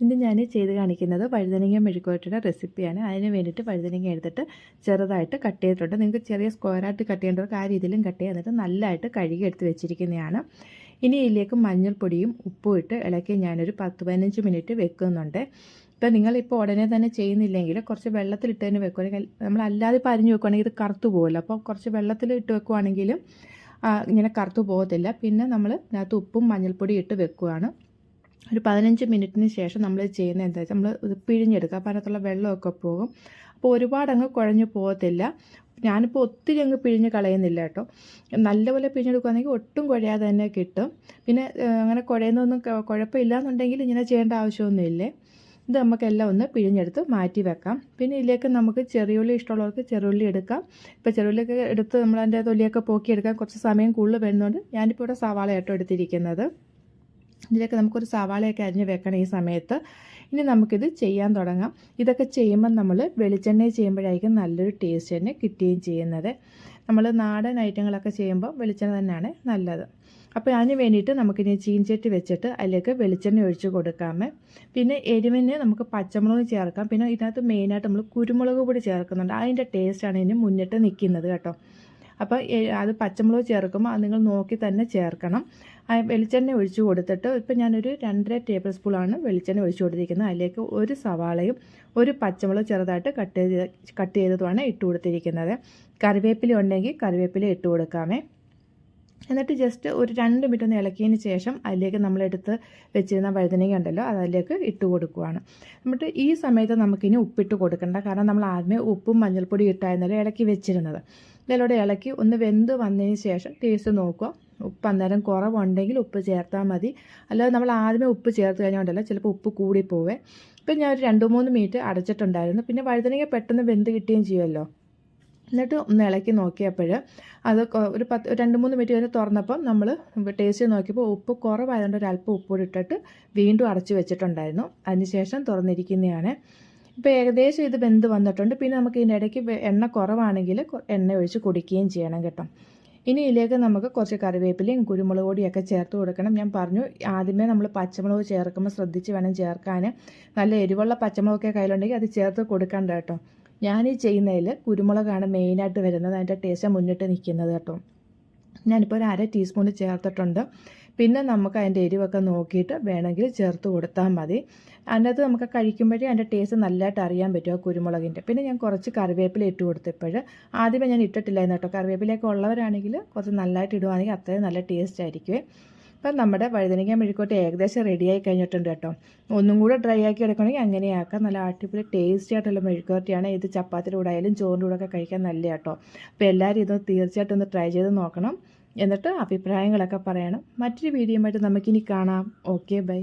ഇന്ന് ഞാൻ ചെയ്ത് കാണിക്കുന്നത് വഴുതനങ്ങ മെഴുക്കുവരട്ടിയുടെ റെസിപ്പിയാണ്. അതിന് വേണ്ടിയിട്ട് വഴുതനങ്ങ എടുത്തിട്ട് ചെറുതായിട്ട് കട്ട് ചെയ്തിട്ടുണ്ട്. നിങ്ങൾക്ക് ചെറിയ സ്ക്വയറായിട്ട് കട്ട് ചെയ്യേണ്ടവർക്ക് ആ രീതിയിലും കട്ട് ചെയ്തിട്ട് നല്ലതായിട്ട് കഴുകി എടുത്ത് വെച്ചിരിക്കുന്നതാണ്. ഇനി ഇതിലേക്ക് മഞ്ഞൾപ്പൊടിയും ഉപ്പും ഇട്ട് ഇളക്കി ഞാനൊരു പത്ത് പതിനഞ്ച് മിനിറ്റ് വെക്കുന്നുണ്ട്. ഇപ്പം നിങ്ങളിപ്പോൾ ഉടനെ തന്നെ ചെയ്യുന്നില്ലെങ്കിൽ കുറച്ച് വെള്ളത്തിലിട്ട് തന്നെ വെക്കുകയാണെങ്കിൽ നമ്മൾ അല്ലാതെ ഇപ്പോൾ അരിഞ്ഞ് വെക്കുകയാണെങ്കിൽ ഇത് കറുത്തു പോകുമല്ലോ അപ്പോൾ കുറച്ച് വെള്ളത്തിൽ ഇട്ട് വെക്കുവാണെങ്കിലും ഇങ്ങനെ കറുത്തു പോകത്തില്ല. പിന്നെ നമ്മൾ ഇതിനകത്ത് ഉപ്പും മഞ്ഞൾപ്പൊടി ഇട്ട് വെക്കുകയാണ് ഒരു പതിനഞ്ച് മിനിറ്റിന് ശേഷം നമ്മൾ ചെയ്യുന്നത് എന്താ വെച്ചാൽ നമ്മൾ ഇത് പിഴിഞ്ഞെടുക്കുക. അപ്പോൾ അതിനകത്തുള്ള വെള്ളമൊക്കെ പോകും. അപ്പോൾ ഒരുപാട് അങ്ങ് കുഴഞ്ഞു പോകത്തില്ല. ഞാനിപ്പോൾ ഒത്തിരി അങ്ങ് പിഴിഞ്ഞ് കളയുന്നില്ല കേട്ടോ. നല്ലപോലെ പിഴിഞ്ഞെടുക്കുകയാണെങ്കിൽ ഒട്ടും കുഴയാതെ തന്നെ കിട്ടും. പിന്നെ അങ്ങനെ കുഴയുന്നൊന്നും കുഴപ്പമില്ല എന്നുണ്ടെങ്കിൽ ഇങ്ങനെ ചെയ്യേണ്ട ആവശ്യമൊന്നുമില്ലേ? ഇത് നമുക്കെല്ലാം ഒന്ന് പിഴിഞ്ഞെടുത്ത് മാറ്റി വെക്കാം. പിന്നെ ഇതിലേക്ക് നമുക്ക് ചെറിയുള്ളി ഇഷ്ടമുള്ളവർക്ക് ചെറുള്ളി എടുക്കാം. ഇപ്പോൾ ചെറുള്ളിയൊക്കെ എടുത്ത് നമ്മൾ അതിന്റെ തൊലിയൊക്കെ പോക്കിയെടുക്കാൻ കുറച്ച് സമയം കൂടുതൽ വരുന്നതുകൊണ്ട് ഞാനിപ്പോൾ ഇവിടെ സവാള ആയിട്ടോ എടുത്തിരിക്കുന്നത്. ഇതിലേക്ക് നമുക്കൊരു സവാളയൊക്കെ അരിഞ്ഞ് വെക്കണം ഈ സമയത്ത്. ഇനി നമുക്കിത് ചെയ്യാൻ തുടങ്ങാം. ഇതൊക്കെ ചെയ്യുമ്പോൾ നമ്മൾ വെളിച്ചെണ്ണ ചെയ്യുമ്പോഴായിരിക്കും നല്ലൊരു ടേസ്റ്റ് തന്നെ കിട്ടുകയും ചെയ്യുന്നത്. നമ്മൾ നാടൻ ഐറ്റങ്ങളൊക്കെ ചെയ്യുമ്പോൾ വെളിച്ചെണ്ണ തന്നെയാണ് നല്ലത്. അപ്പോൾ അതിന് വേണ്ടിയിട്ട് നമുക്കിനി ചീഞ്ചട്ടി വെച്ചിട്ട് അതിലേക്ക് വെളിച്ചെണ്ണ ഒഴിച്ച് കൊടുക്കാമേ. പിന്നെ എരിവിന് നമുക്ക് പച്ചമുളക് ചേർക്കാം. പിന്നെ ഇതിനകത്ത് മെയിനായിട്ട് നമ്മൾ കുരുമുളക് പൊടി ചേർക്കുന്നുണ്ട്. അതിന്റെ ടേസ്റ്റാണ് ഇതിന് മുന്നിട്ട് നിൽക്കുന്നത് കേട്ടോ. അപ്പോൾ അത് പച്ചമുളക് ചേർക്കുമ്പോൾ അത് നിങ്ങൾ നോക്കി തന്നെ ചേർക്കണം. വെളിച്ചെണ്ണ ഒഴിച്ച് കൊടുത്തിട്ട് ഇപ്പം ഞാനൊരു രണ്ടര ടേബിൾ സ്പൂണാണ് വെളിച്ചെണ്ണ ഒഴിച്ച് കൊടുത്തിരിക്കുന്നത്. അതിലേക്ക് ഒരു സവാളയും ഒരു പച്ചമുളക് ചെറുതായിട്ട് കട്ട് ചെയ്ത് കട്ട് ചെയ്തതുമാണ് ഇട്ട് കൊടുത്തിരിക്കുന്നത്. കറിവേപ്പില ഉണ്ടെങ്കിൽ കറിവേപ്പില ഇട്ട് കൊടുക്കാമേ. എന്നിട്ട് ജസ്റ്റ് ഒരു രണ്ട് മിനിറ്റ് ഒന്ന് ഇളക്കിയതിന് ശേഷം അതിലേക്ക് നമ്മളെടുത്ത് വെച്ചിരുന്ന വഴുതനങ്ങ ഉണ്ടല്ലോ അത് അതിലേക്ക് ഇട്ട് കൊടുക്കുവാണ്. എന്നിട്ട് ഈ സമയത്ത് നമുക്കിനി ഉപ്പിട്ട് കൊടുക്കണ്ട. കാരണം നമ്മൾ ആദ്യമേ ഉപ്പും മഞ്ഞൾപ്പൊടി ഇട്ടായിരുന്നല്ലോ ഇളക്കി വെച്ചിരുന്നത്. ഇതിലൂടെ ഇളക്കി ഒന്ന് വെന്ത് വന്നതിന് ശേഷം ടേസ്റ്റ് നോക്കുക. ഉപ്പ് അന്നേരം കുറവുണ്ടെങ്കിൽ ഉപ്പ് ചേർത്താൽ മതി. അല്ലാതെ നമ്മൾ ആദ്യമേ ഉപ്പ് ചേർത്ത് കഴിഞ്ഞുകൊണ്ടല്ല ചിലപ്പോൾ ഉപ്പ് കൂടിപ്പോവേ. ഇപ്പം ഞാൻ ഒരു രണ്ട് മൂന്ന് മിനിറ്റ് അടച്ചിട്ടുണ്ടായിരുന്നു. പിന്നെ വഴുതനങ്ങ പെട്ടെന്ന് വെന്ത് കിട്ടുകയും ചെയ്യുമല്ലോ. എന്നിട്ട് ഒന്ന് ഇളക്കി നോക്കിയപ്പോൾ അത് ഒരു പത്ത് രണ്ട് മൂന്ന് മിനിറ്റ് കഴിഞ്ഞ് തുറന്നപ്പം നമ്മൾ ടേസ്റ്റ് നോക്കിയപ്പോൾ ഉപ്പ് കുറവായതുകൊണ്ട് ഒരു അല്പം ഉപ്പ് ഇട്ടിട്ട് വീണ്ടും അടച്ചു വെച്ചിട്ടുണ്ടായിരുന്നു. അതിനുശേഷം തുറന്നിരിക്കുന്നതാണ്. ഇപ്പോൾ ഏകദേശം ഇത് വെന്ത് വന്നിട്ടുണ്ട്. പിന്നെ നമുക്ക് ഇതിന്റെ ഇടയ്ക്ക് എണ്ണ കുറവാണെങ്കിൽ എണ്ണ ഒഴിച്ച് കുടിക്കുകയും ചെയ്യണം കേട്ടോ. ഇനി ഇതിലേക്ക് നമുക്ക് കുറച്ച് കറിവേപ്പിലയും കുരുമുളക് പൊടിയൊക്കെ ചേർത്ത് കൊടുക്കണം. ഞാൻ പറഞ്ഞു ആദ്യമേ നമ്മൾ പച്ചമുളക് ചേർക്കുമ്പോൾ ശ്രദ്ധിച്ച് വേണം ചേർക്കാൻ. നല്ല എരിവുള്ള പച്ചമുളകൊക്കെ കയ്യിലുണ്ടെങ്കിൽ അത് ചേർത്ത് കൊടുക്കണ്ട കേട്ടോ. ഞാൻ ഈ ചെയ്യുന്നതിൽ കുരുമുളകാണ് മെയിനായിട്ട് വരുന്നത്. അതിന്റെ ടേസ്റ്റ് മുന്നിട്ട് നിൽക്കുന്നത് കേട്ടോ. ഞാനിപ്പോൾ ഒരു അര ടീസ്പൂൺ ചേർത്തിട്ടുണ്ട്. പിന്നെ നമുക്ക് അതിന്റെ എരിവൊക്കെ നോക്കിയിട്ട് വേണമെങ്കിൽ ചേർത്ത് കൊടുത്താൽ മതി. അതിനകത്ത് നമുക്ക് കഴിക്കുമ്പോഴേ അതിന്റെ ടേസ്റ്റ് നല്ലതായിട്ട് അറിയാൻ പറ്റും ആ കുരുമുളകിന്റെ. പിന്നെ ഞാൻ കുറച്ച് കറിവേപ്പില ഇട്ട് കൊടുത്തപ്പോൾ ആദ്യമേ ഞാൻ ഇട്ടിട്ടില്ലായിരുന്നു കേട്ടോ. കറിവേപ്പിലയൊക്കെ ഉള്ളവരാണെങ്കിൽ കുറച്ച് നല്ലതായിട്ട് ഇടുവാണെങ്കിൽ അത്രയും നല്ല ടേസ്റ്റ് ആയിരിക്കും അപ്പം നമ്മുടെ വഴുതനങ്ങ മെഴുക്കോട്ട് ഏകദേശം റെഡിയായി കഴിഞ്ഞിട്ടുണ്ട് കേട്ടോ. ഒന്നും കൂടെ ഡ്രൈ ആക്കി എടുക്കണമെങ്കിൽ അങ്ങനെയാക്കാം. നല്ല അടിപൊളി ടേസ്റ്റി ആയിട്ടുള്ള മെഴുക്കോട്ടിയാണ് ഇത് ചപ്പാത്തിയുടെ കൂടെ ആയാലും ചോറിന്റെ കൂടെ ഒക്കെ കഴിക്കാൻ നല്ല കേട്ടോ. അപ്പോൾ എല്ലാവരും ഇത് തീർച്ചയായിട്ടും ഒന്ന് ട്രൈ ചെയ്ത് നോക്കണം. എന്നിട്ട് അഭിപ്രായങ്ങളൊക്കെ പറയണം. മറ്റൊരു വീഡിയോ ആയിട്ട് നമുക്കിനി കാണാം. Okay bye